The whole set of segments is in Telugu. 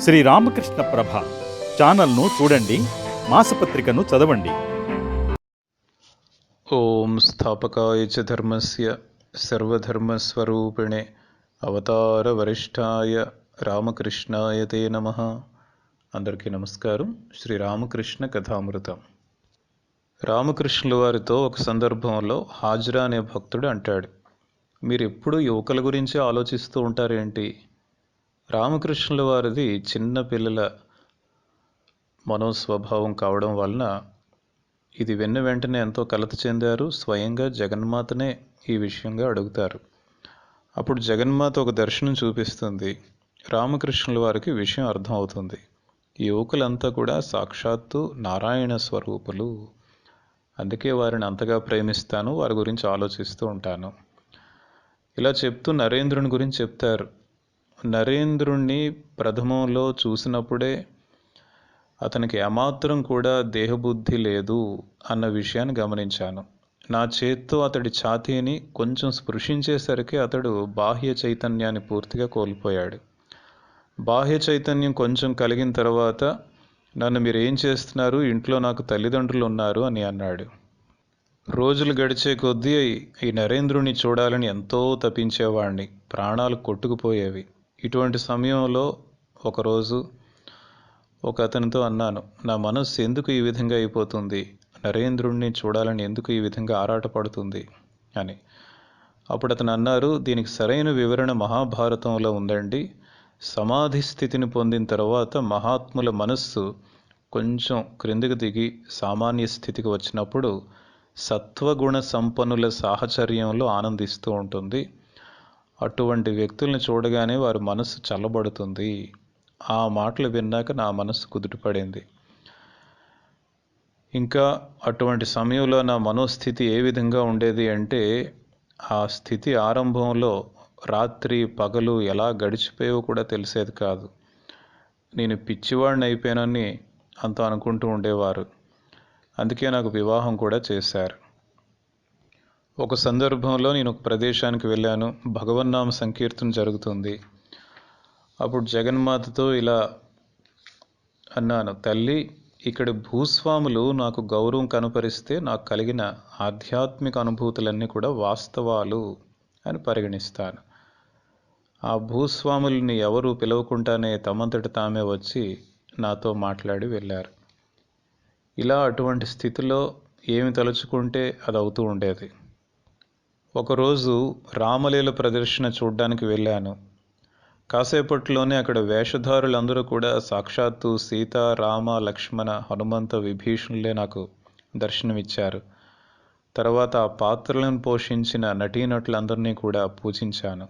శ్రీ రామకృష్ణ ప్రభ ఛానల్ను చూడండి మాసపత్రికను చదవండి. ఓం స్థాపకాయ చ ధర్మస్య సర్వధర్మస్వరూపిణే అవతార వరిష్టాయ రామకృష్ణాయ తే నమ. అందరికీ నమస్కారం. శ్రీ రామకృష్ణ కథామృతం. రామకృష్ణుల వారితో ఒక సందర్భంలో హాజరా అనే భక్తుడు అంటాడు మీరు యువకుల గురించి ఆలోచిస్తూ ఉంటారేంటి? రామకృష్ణుల వారిది చిన్న పిల్లల మనోస్వభావం కావడం వలన ఇది వెన్న వెంటనే ఎంతో కలత చెందారు. స్వయంగా జగన్మాతనే ఈ విషయంగా అడుగుతారు. అప్పుడు జగన్మాత ఒక దర్శనం చూపిస్తుంది. రామకృష్ణుల వారికి విషయం అర్థమవుతుంది. ఈ యువకులంతా కూడా సాక్షాత్తు నారాయణ స్వరూపులు. అందుకే వారిని అంతగా ప్రేమిస్తాను వారి గురించి ఆలోచిస్తూ ఉంటాను. ఇలా చెప్తూ నరేంద్రుని గురించి చెప్తారు. నరేంద్రుణ్ణి ప్రథమంలో చూసినప్పుడే అతనికి ఏమాత్రం కూడా దేహబుద్ధి లేదు అన్న విషయాన్ని గమనించాను. నా చేత్తో అతడి ఛాతీని కొంచెం స్పృశించేసరికి అతడు బాహ్య చైతన్యాన్ని పూర్తిగా కోల్పోయాడు. బాహ్య చైతన్యం కొంచెం కలిగిన తర్వాత నన్ను మీరు ఏం చేస్తున్నారు? ఇంట్లో నాకు తల్లిదండ్రులు ఉన్నారు అని అన్నాడు. రోజులు గడిచే కొద్దీ ఈ నరేంద్రుని చూడాలని ఎంతో తపించేవాణ్ణి. ప్రాణాలు కొట్టుకుపోయేవి. ఇటువంటి సమయంలో ఒకరోజు ఒక అతనితో అన్నాను నా మనస్సు ఎందుకు ఈ విధంగా అయిపోతుంది? నరేంద్రుణ్ణి చూడాలని ఎందుకు ఈ విధంగా ఆరాటపడుతుంది? అని. అప్పుడు అతను అన్నారు దీనికి సరైన వివరణ మహాభారతంలో ఉందండి. సమాధి స్థితిని పొందిన తర్వాత మహాత్ముల మనస్సు కొంచెం క్రిందికి దిగి సామాన్య స్థితికి వచ్చినప్పుడు సత్వగుణ సంపన్నుల సాహచర్యంలో ఆనందిస్తూ ఉంటుంది. అటువంటి వ్యక్తుల్ని చూడగానే వారి మనసు చల్లబడుతుంది. ఆ మాటలు విన్నాక నా మనసు కుదుటపడింది. ఇంకా అటువంటి సమయంలో నా మనోస్థితి ఏ విధంగా ఉండేది అంటే ఆ స్థితి ఆరంభంలో రాత్రి పగలు ఎలా గడిచిపోయావో కూడా తెలిసేది కాదు. నేను పిచ్చివాడిని అయిపోయానని అంత అనుకుంటూ ఉండేవారు. అందుకే నాకు వివాహం కూడా చేశారు. ఒక సందర్భంలో నేను ఒక ప్రదేశానికి వెళ్ళాను. భగవన్నామ సంకీర్తన జరుగుతుంది. అప్పుడు జగన్మాతతో ఇలా అన్నాను తల్లి ఇక్కడ భూస్వాములు నాకు గౌరవం కనపరిస్తే నాకు కలిగిన ఆధ్యాత్మిక అనుభూతులన్నీ కూడా వాస్తవాలు అని పరిగణిస్తాను. ఆ భూస్వాముల్ని ఎవరు పిలవకుండానే తమంతట తామే వచ్చి నాతో మాట్లాడి వెళ్ళారు. ఇలా అటువంటి స్థితిలో ఏమి తలుచుకుంటే అది అవుతూ ఉండేది. ఒకరోజు రామలీల ప్రదర్శన చూడ్డానికి వెళ్ళాను. కాసేపట్లోనే అక్కడ వేషధారులందరూ కూడా సాక్షాత్తు సీత రామ లక్ష్మణ హనుమంత విభీషణులే నాకు దర్శనమిచ్చారు. తర్వాత ఆ పాత్రలను పోషించిన నటీనటులందరినీ కూడా పూజించాను.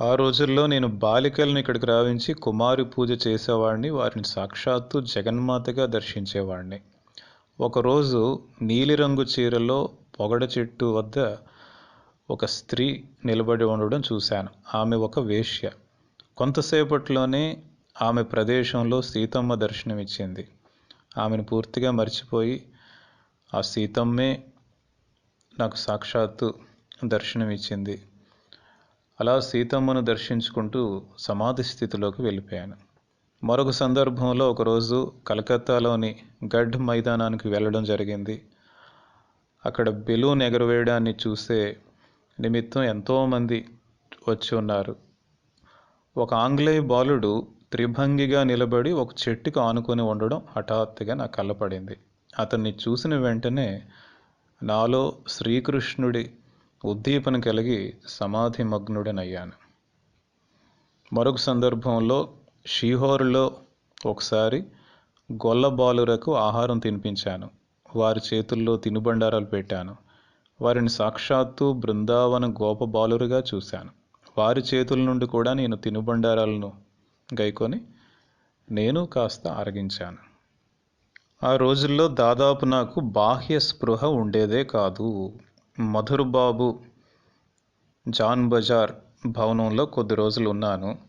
ఆ రోజుల్లో నేను బాలికలను ఇక్కడికి రావించి కుమారి పూజ చేసేవాడిని వారిని సాక్షాత్తు జగన్మాతగా దర్శించేవాడిని. ఒకరోజు నీలిరంగు చీరలో పొగడ చెట్టు వద్ద ఒక స్త్రీ నిలబడి ఉండడం చూశాను. ఆమె ఒక వేశ్య. కొంతసేపట్లోనే ఆమె ప్రదేశంలో సీతమ్మ దర్శనమిచ్చింది. ఆమెను పూర్తిగా మర్చిపోయి ఆ సీతమ్మే నాకు సాక్షాత్తు దర్శనమిచ్చింది. అలా సీతమ్మను దర్శించుకుంటూ సమాధి స్థితిలోకి వెళ్ళిపోయాను. మరొక సందర్భంలో ఒకరోజు కలకత్తాలోని గఢ్ మైదానానికి వెళ్ళడం జరిగింది. అక్కడ బెలూన్ ఎగరవేయడాన్ని చూసే నిమిత్తం ఎంతోమంది వచ్చి ఉన్నారు. ఒక ఆంగ్లేయ బాలుడు త్రిభంగిగా నిలబడి ఒక చెట్టుకు ఆనుకొని ఉండడం హఠాత్తుగా నా కళ్ళపడింది అతన్ని చూసిన వెంటనే నాలో శ్రీకృష్ణుడి ఉద్దీపన కలిగి సమాధి మగ్నుడనయ్యాను మరొక సందర్భంలో షీహోరులో ఒకసారి గొల్ల బాలురకు ఆహారం తినిపించాను. వారి చేతుల్లో తినుబండారాలు పెట్టాను. వారిని సాక్షాత్తు బృందావన గోప బాలురుగా చూశాను. వారి చేతుల నుండి కూడా నేను తినుబండారాలను గైకొని నేను కాస్త ఆరగించాను ఆ రోజుల్లో దాదాపు నాకు బాహ్య స్పృహ ఉండేదే కాదు. మధుర్ బాబు జాన్ బజార్ భవనంలో కొద్ది రోజులు ఉన్నాను.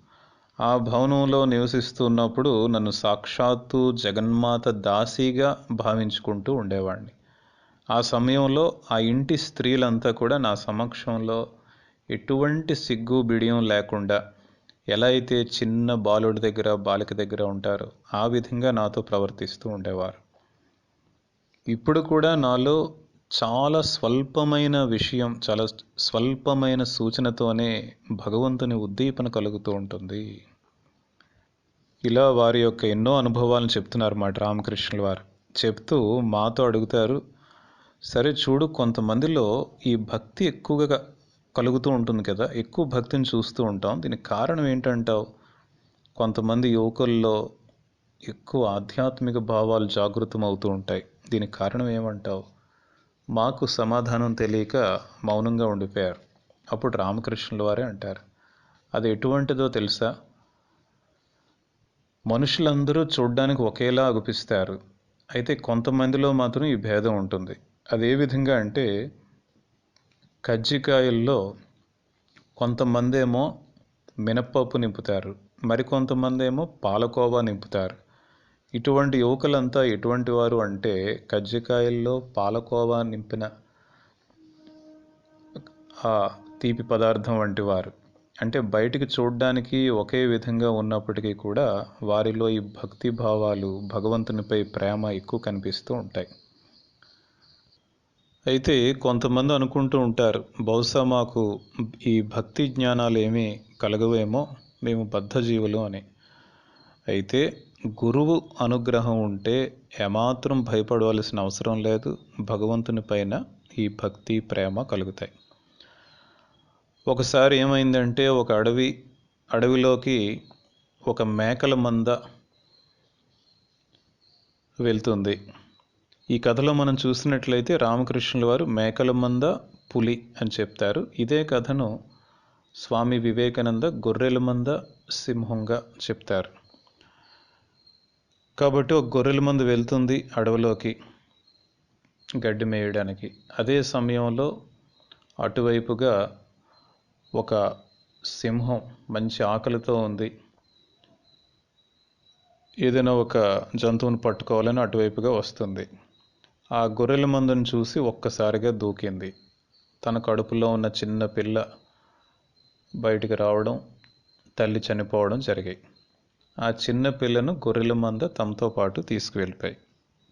ఆ భవనంలో నివసిస్తున్నప్పుడు నన్ను సాక్షాత్తు జగన్మాత దాసీగా భావించుకుంటూ ఉండేవాడిని. ఆ సమయంలో ఆ ఇంటి స్త్రీలంతా కూడా నా సమక్షంలో ఎటువంటి సిగ్గు బిడియం లేకుండా ఎలా అయితే చిన్న బాలుడి దగ్గర బాలిక దగ్గర ఉంటారో ఆ విధంగా నాతో ప్రవర్తిస్తూ ఉండేవారు. ఇప్పుడు కూడా నాలో చాలా స్వల్పమైన విషయం చాలా స్వల్పమైన సూచనతోనే భగవంతుని ఉద్దీపన కలుగుతూ ఉంటుంది. ఇలా వారి యొక్క ఎన్నో అనుభవాలను చెప్తున్నారు మాట రామకృష్ణుల వారు. చెప్తూ మాతో అడుగుతారు సరే చూడు కొంతమందిలో ఈ భక్తి ఎక్కువగా కలుగుతూ ఉంటుంది కదా ఎక్కువ భక్తిని చూస్తూ ఉంటాం. దీనికి కారణం ఏంటంటావు? కొంతమంది యువకుల్లో ఎక్కువ ఆధ్యాత్మిక భావాలు జాగృతం అవుతూ ఉంటాయి. దీనికి కారణం ఏమంటావు? మాకు సమాధానం తెలియక మౌనంగా ఉండిపోయారు. అప్పుడు రామకృష్ణుల వారే అంటారు అది ఎటువంటిదో తెలుసా? మనుషులందరూ చూడ్డానికి ఒకేలా అగుపిస్తారు. అయితే కొంతమందిలో మాత్రం ఈ భేదం ఉంటుంది. అది ఏ విధంగా అంటే కజ్జికాయల్లో కొంతమంది ఏమో మినప్పప్పు నింపుతారు. మరికొంతమంది ఏమో పాలకోవా నింపుతారు. ఇటువంటి యువకులంతా ఎటువంటి వారు అంటే కజ్జికాయల్లో పాలకోవా నింపిన ఆ తీపి పదార్థం వంటి వారు. అంటే బయటికి చూడడానికి ఒకే విధంగా ఉన్నప్పటికీ కూడా వారిలో ఈ భక్తి భావాలు భగవంతునిపై ప్రేమ ఎక్కువ కనిపిస్తూ ఉంటాయి. అయితే కొంతమంది అనుకుంటూ ఉంటారు బహుశా మాకు ఈ భక్తి జ్ఞానాలు ఏమీ కలగవేమో మేము బద్ధజీవులు అని. అయితే గురువు అనుగ్రహం ఉంటే ఏమాత్రం భయపడవలసిన అవసరం లేదు. భగవంతుని పైన ఈ భక్తి ప్రేమ కలుగుతాయి. ఒకసారి ఏమైందంటే ఒక అడవి అడవిలోకి ఒక మేకల మంద వెళ్తుంది. ఈ కథలో మనం చూసినట్లయితే రామకృష్ణుల వారు మేకల మంద పులి అని చెప్తారు. ఇదే కథను స్వామి వివేకానంద గొర్రెల మంద సింహంగా చెప్తారు. కాబట్టి ఒక గొర్రెల మందు వెళ్తుంది అడవిలోకి గడ్డి మేయడానికి. అదే సమయంలో అటువైపుగా ఒక సింహం మంచి ఆకలితో ఉంది. ఏదైనా ఒక జంతువును పట్టుకోవాలని అటువైపుగా వస్తుంది. ఆ గొర్రెల మందును చూసి ఒక్కసారిగా దూకింది. తన కడుపులో ఉన్న చిన్న పిల్ల బయటికి రావడం తల్లి చనిపోవడం జరిగాయి. ఆ చిన్న పిల్లను గొర్రెల మంద తమతో పాటు తీసుకువెళ్ళిపోయి.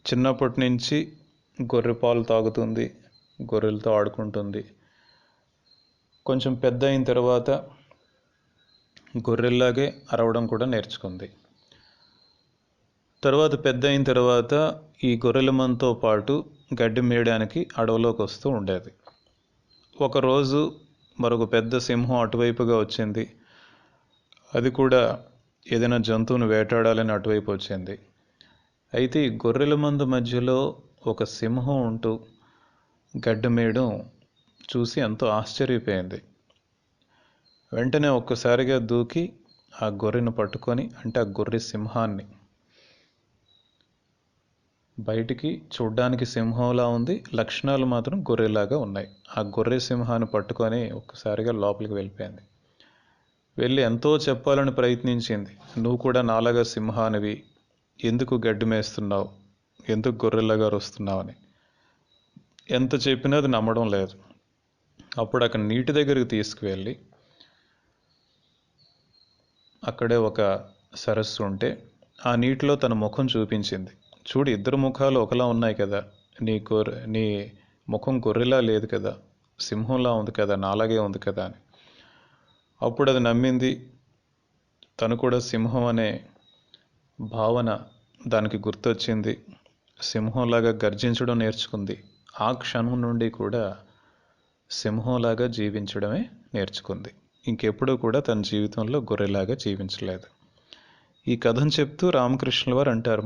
చిన్నప్పటి నుంచి గొర్రె పాలు తాగుతుంది గొర్రెలతో ఆడుకుంటుంది. కొంచెం పెద్ద అయిన తర్వాత గొర్రెల్లాగే అరవడం కూడా నేర్చుకుంది. తర్వాత పెద్ద అయిన తర్వాత ఈ గొర్రెల మంతో పాటు గడ్డి మేయడానికి అడవిలోకి వస్తూ ఉండేది. ఒకరోజు మరొక పెద్ద సింహం అటువైపుగా వచ్చింది. అది కూడా ఏదైనా జంతువును వేటాడాలని అటువైపు వచ్చింది. అయితే ఈ గొర్రెల మందు మధ్యలో ఒక సింహం ఉంటూ గడ్డమేయడం చూసి ఎంతో ఆశ్చర్యపోయింది. వెంటనే ఒక్కసారిగా దూకి ఆ గొర్రెను పట్టుకొని అంటే ఆ గొర్రె సింహాన్ని బయటికి చూడ్డానికి సింహంలా ఉంది. లక్షణాలు మాత్రం గొర్రెలాగా ఉన్నాయి. ఆ గొర్రె సింహాన్ని పట్టుకొని ఒక్కసారిగా లోపలికి వెళ్ళిపోయింది. వెళ్ళి ఎంతో చెప్పాలని ప్రయత్నించింది. నువ్వు కూడా నాలాగా సింహానివి. ఎందుకు గడ్డి మేస్తున్నావు ఎందుకు గొర్రెలాగా వస్తున్నావని ఎంత చెప్పినా అది నమ్మడం లేదు. అప్పుడు అక్కడ నీటి దగ్గరికి తీసుకువెళ్ళి అక్కడే ఒక సరస్సు ఉంటే ఆ నీటిలో తన ముఖం చూపించింది. చూడు ఇద్దరు ముఖాలు ఒకలా ఉన్నాయి కదా. నీ గొర్రె నీ ముఖం గొర్రెలా లేదు కదా. సింహంలా ఉంది కదా నాలాగే ఉంది కదా అని. అప్పుడు అది నమ్మింది తను కూడా సింహం అనే భావన దానికి గుర్తొచ్చింది. సింహంలాగా గర్జించడం నేర్చుకుంది. ఆ క్షణం నుండి కూడా సింహంలాగా జీవించడమే నేర్చుకుంది. ఇంకెప్పుడూ కూడా తన జీవితంలో గొర్రెలాగా జీవించలేదు. ఈ కథను చెప్తూ రామకృష్ణుల వారు అంటారు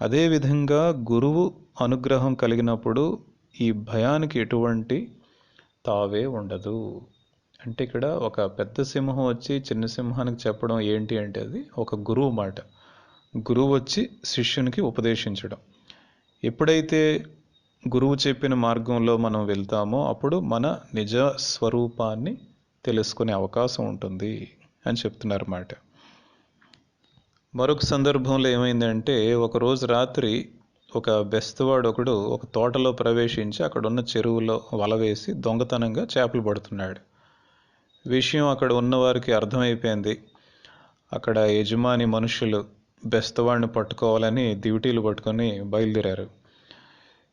అదేవిధంగా గురువు అనుగ్రహం కలిగినప్పుడు ఈ భయానికి ఎటువంటి తావే ఉండదు. అంటే ఇక్కడ ఒక పెద్ద సింహం వచ్చి చిన్న సింహానికి చెప్పడం ఏంటి అంటే అది ఒక గురువు మాట. గురువు వచ్చి శిష్యునికి ఉపదేశించడం. ఎప్పుడైతే గురువు చెప్పిన మార్గంలో మనం వెళ్తామో అప్పుడు మన నిజ స్వరూపాన్ని తెలుసుకునే అవకాశం ఉంటుంది అని చెప్తున్నారు మాట. మరొక సందర్భంలో ఏమైందంటే ఒకరోజు రాత్రి ఒక బెస్తవాడు ఒకడు ఒక తోటలో ప్రవేశించి అక్కడ ఉన్న చెరువులో వల వేసి దొంగతనంగా చేపలు పడుతున్నాడు. విషయం అక్కడ ఉన్నవారికి అర్థమైపోయింది. అక్కడ యజమాని మనుషులు బెస్తవాడిని పట్టుకోవాలని డ్యూటీలు పట్టుకొని బయలుదేరారు.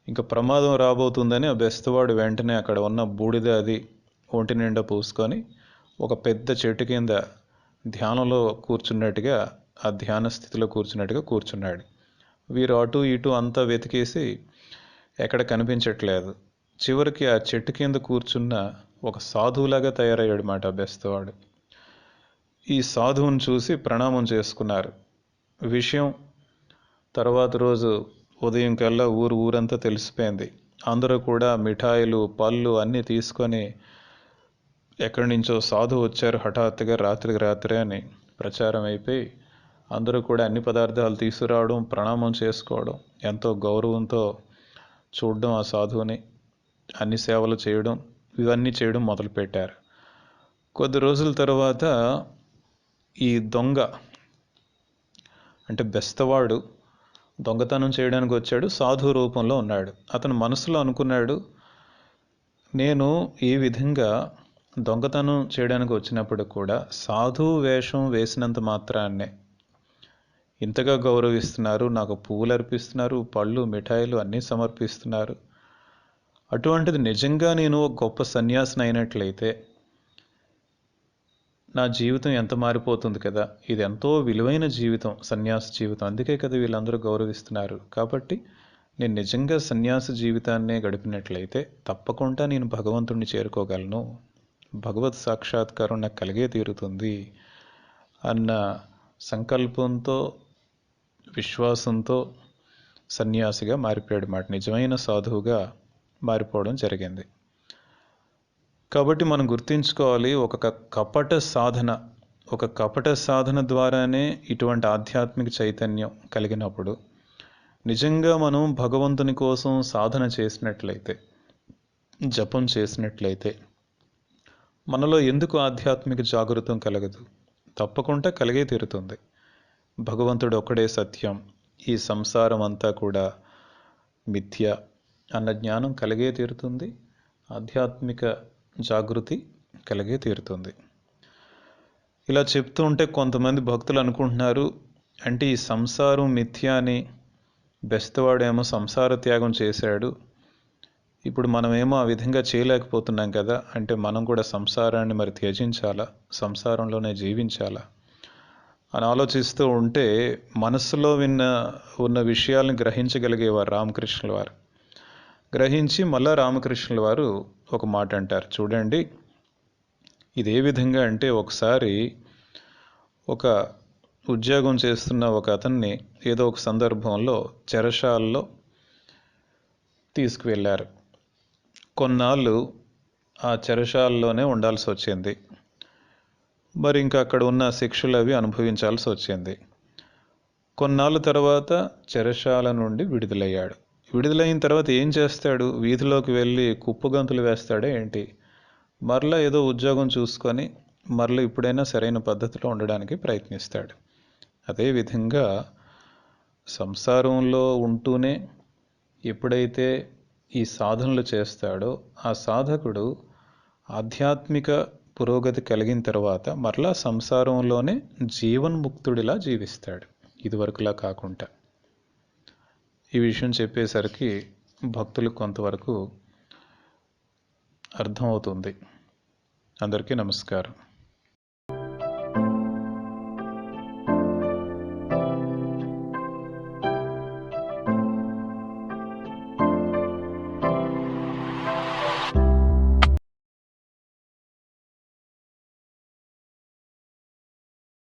ఇంకా ప్రమాదం రాబోతుందని ఆ బెస్తవాడు వెంటనే అక్కడ ఉన్న బూడిద అది ఒంటి నిండా పూసుకొని ఒక పెద్ద చెట్టు కింద ధ్యానంలో కూర్చున్నట్టుగా ఆ ధ్యాన స్థితిలో కూర్చున్నట్టుగా కూర్చున్నాడు. వీరు అటు ఇటు అంతా వెతికేసి ఎక్కడ కనిపించట్లేదు. చివరికి ఆ చెట్టు కింద కూర్చున్న ఒక సాధువులాగా తయారయ్యాడు మాట బెస్తవాడు. ఈ సాధువుని చూసి ప్రణామం చేసుకున్నారు. విషయం తర్వాత రోజు ఉదయం కల్లా ఊరు ఊరంతా తెలిసిపోయింది. అందరూ కూడా మిఠాయిలు పళ్ళు అన్నీ తీసుకొని ఎక్కడి నుంచో సాధువు వచ్చారు హఠాత్తుగా రాత్రికి రాత్రే అని ప్రచారం అయిపోయి అందరూ కూడా అన్ని పదార్థాలు తీసుకురావడం ప్రణామం చేసుకోవడం ఎంతో గౌరవంతో చూడడం ఆ సాధువుని అన్ని సేవలు చేయడం ఇవన్నీ చేయడం మొదలుపెట్టారు. కొద్ది రోజుల తర్వాత ఈ దొంగ అంటే బెస్తవాడు దొంగతనం చేయడానికి వచ్చాడు సాధు రూపంలో ఉన్నాడు. అతను మనసులో అనుకున్నాడు నేను ఈ విధంగా దొంగతనం చేయడానికి వచ్చినప్పుడు కూడా సాధు వేషం వేసినంత మాత్రాన్నే ఇంతగా గౌరవిస్తున్నారు నాకు పువ్వులు అర్పిస్తున్నారు పళ్ళు మిఠాయిలు అన్నీ సమర్పిస్తున్నారు. అటువంటిది నిజంగా నేను ఒక గొప్ప సన్యాసిని అయినట్లయితే నా జీవితం ఎంత మారిపోతుంది కదా? ఇది ఎంతో విలువైన జీవితం సన్యాస జీవితం. అందుకే కదా వీళ్ళందరూ గౌరవిస్తున్నారు. కాబట్టి నేను నిజంగా సన్యాస జీవితాన్నే గడిపినట్లయితే తప్పకుండా నేను భగవంతుణ్ణి చేరుకోగలను. భగవత్ సాక్షాత్కారం నాకు కలిగే తీరుతుంది అన్న సంకల్పంతో విశ్వాసంతో సన్యాసిగా మారిపోయాడు మాట. నిజమైన సాధువుగా మారిపోవడం జరిగింది. కాబట్టి మనం గుర్తుంచుకోవాలి ఒక కపట సాధన ఒక కపట సాధన ద్వారానే ఇటువంటి ఆధ్యాత్మిక చైతన్యం కలిగినప్పుడు నిజంగా మనం భగవంతుని కోసం సాధన చేసినట్లయితే జపం చేసినట్లయితే మనలో ఎందుకు ఆధ్యాత్మిక జాగృతం కలగదు? తప్పకుండా కలిగే తీరుతుంది. భగవంతుడు ఒక్కడే సత్యం ఈ సంసారం అంతా కూడా మిథ్య అన్న జ్ఞానం కలిగే తీరుతుంది. ఆధ్యాత్మిక జాగృతి కలిగే తీరుతుంది. ఇలా చెప్తూ ఉంటే కొంతమంది భక్తులు అనుకుంటున్నారు అంటే ఈ సంసారం మిథ్య అని బెస్తవాడేమో సంసార త్యాగం చేశాడు. ఇప్పుడు మనమేమో ఆ విధంగా చేయలేకపోతున్నాం కదా అంటే మనం కూడా సంసారాన్ని మరి త్యజించాలా? సంసారంలోనే జీవించాలా? అని ఆలోచిస్తూ ఉంటే మనస్సులో విన్న ఉన్న విషయాలను గ్రహించగలిగేవారు రామకృష్ణుల వారు. గ్రహించి మళ్ళా రామకృష్ణుల వారు ఒక మాట అంటారు. చూడండి ఇది ఏ విధంగా అంటే ఒకసారి ఒక ఉద్యోగం చేస్తున్న ఒక అతన్ని ఏదో ఒక సందర్భంలో చెరసాల్లో తీసుకువెళ్ళారు. కొన్నాళ్ళు ఆ చెరసాలలోనే ఉండాల్సి వచ్చింది. మరి ఇంకా అక్కడ ఉన్న శిక్షలు అవి అనుభవించాల్సి వచ్చింది. కొన్నాళ్ళ తర్వాత చెరసాల నుండి విడుదలయ్యాడు. విడుదలైన తర్వాత ఏం చేస్తాడు? వీధిలోకి వెళ్ళి కుప్పగంతులు వేస్తాడే ఏంటి? మరలా ఏదో ఉద్యోగం చూసుకొని మరలా ఇప్పుడైనా సరైన పద్ధతిలో ఉండడానికి ప్రయత్నిస్తాడు. అదేవిధంగా సంసారంలో ఉంటూనే ఎప్పుడైతే ఈ సాధనలు చేస్తాడో ఆ సాధకుడు ఆధ్యాత్మిక పురోగతి కలిగిన తర్వాత మరలా సంసారంలోనే జీవన్ముక్తుడిలా జీవిస్తాడు. ఇదివరకులా కాకుండా. ఈ విషయం చెప్పేసరికి భక్తులకు కొంతవరకు అర్థమవుతుంది. అందరికీ నమస్కారం.